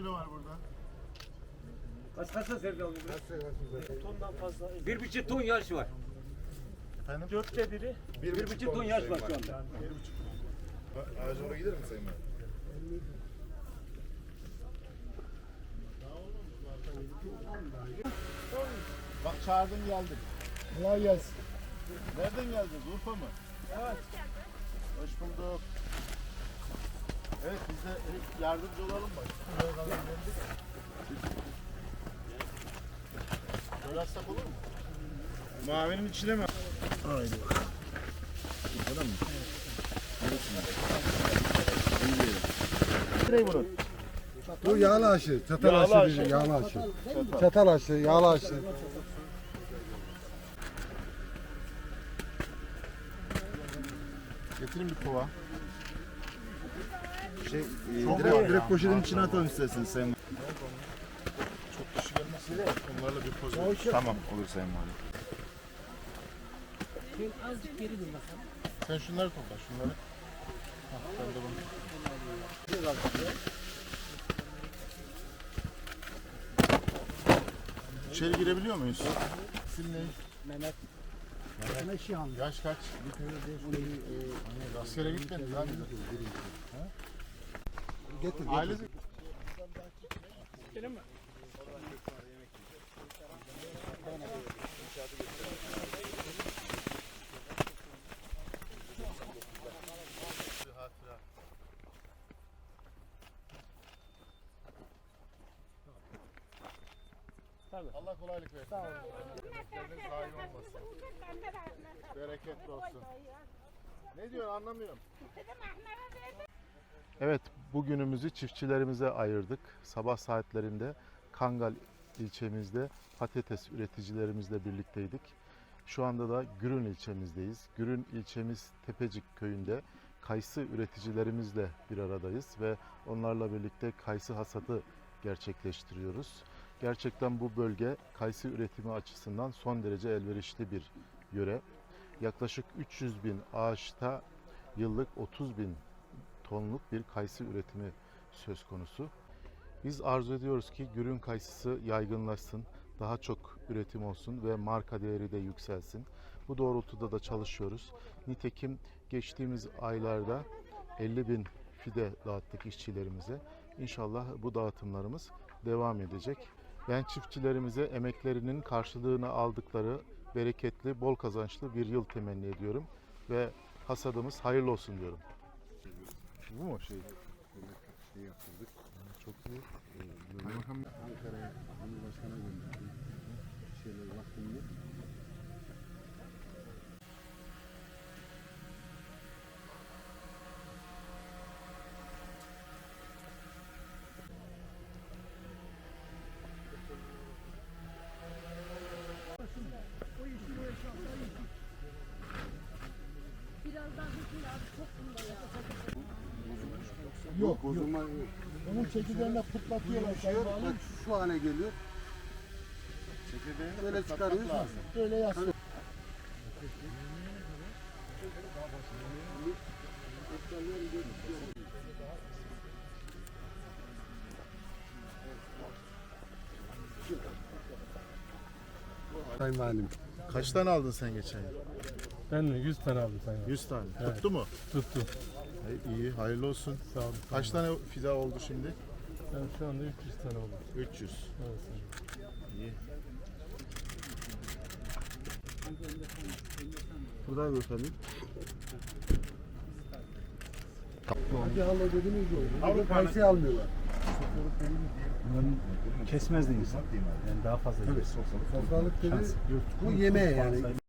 kilo var burada? Kaç kaç sevdi aldın? Tondan fazla. Bir buçuk ton yaş var. Efendim? Dörtte biri. Bir buçuk ton yaş var şu anda. Ağaca oraya gider mi Sayın Valim? Bak çağırdım geldim. Kolay gelsin. Nereden geldiniz? Urfa mı? Evet. Hoş bulduk. Evet biz de yardımcı olalım bak. Böyle atsak olur mu? Mavinin içine mi? Haydi bak. Burada mı? Nereye bunun? Bu yağlı aşı. Çatal Yağlı aşı aşı. diyeceğim. Yağlı aşı. Çatal aşı, yağlı aşı. Getirin bir kova. Şey, e, Çok direkt, var direkt poşetin içine atalım isterseniz Sayın Çok kişi gelmesin. Onlarla bir poz. Tamam olur Sayın Valim. Sen şunları topla, şunları. Hah, sen de bunu. İçeri girebiliyor muyuz? İsim ne? Mehmet. Yaş kaç? Askere gitmedin lan. Getir, Aile Allah kolaylık versin. Sağ olun. Zayi olmasın. Bereketli olsun. Ne diyor anlamıyorum. Evet, bugünümüzü çiftçilerimize ayırdık. Sabah saatlerinde Kangal ilçemizde patates üreticilerimizle birlikteydik. Şu anda da Gürün ilçemizdeyiz. Gürün ilçemiz Tepecik köyünde kayısı üreticilerimizle bir aradayız ve onlarla birlikte kayısı hasadı gerçekleştiriyoruz. Gerçekten bu bölge kayısı üretimi açısından son derece elverişli bir yöre. Yaklaşık 300 bin ağaçta yıllık 30 bin tonluk bir kayısı üretimi söz konusu. Biz arzu ediyoruz ki gürün kayısısı yaygınlaşsın, daha çok üretim olsun ve marka değeri de yükselsin. Bu doğrultuda da çalışıyoruz. Nitekim geçtiğimiz aylarda 50 bin fide dağıttık işçilerimize. İnşallah bu dağıtımlarımız devam edecek. Ben çiftçilerimize emeklerinin karşılığını aldıkları bereketli, bol kazançlı bir yıl temenni ediyorum ve hasadımız hayırlı olsun diyorum. Bu mu şey? Şey yaptırdık. Çok iyi. Ankara'ya Cumhurbaşkanı gönderdim. Bir şeyler Yok, bozulma yok. Onun çekirdeğine pıtlatıyorlar. Düşüyor, bak şu hale geliyor. Çekirdeğini Böyle çıkarıyoruz. Böyle yaslıyor. Sayın Valim. Kaç tane aldın sen geçen yıl? Ben mi? 100 tane aldım sen. 100 tane. Evet. Tuttu mu? Tuttu. Hey, iyi, hayırlı olsun. Sağ olun. Kaç tane fida oldu şimdi? Ben şu anda 300 tane oldu. 300. Evet. İyi. Buradan efendim. Hadi hala dediğiniz gibi. Avrupa- Avrupa kayısı almıyorlar. Kesmez de insan. Yani daha fazla Tabii. Sofralık dedi. Bu yemeğe yani.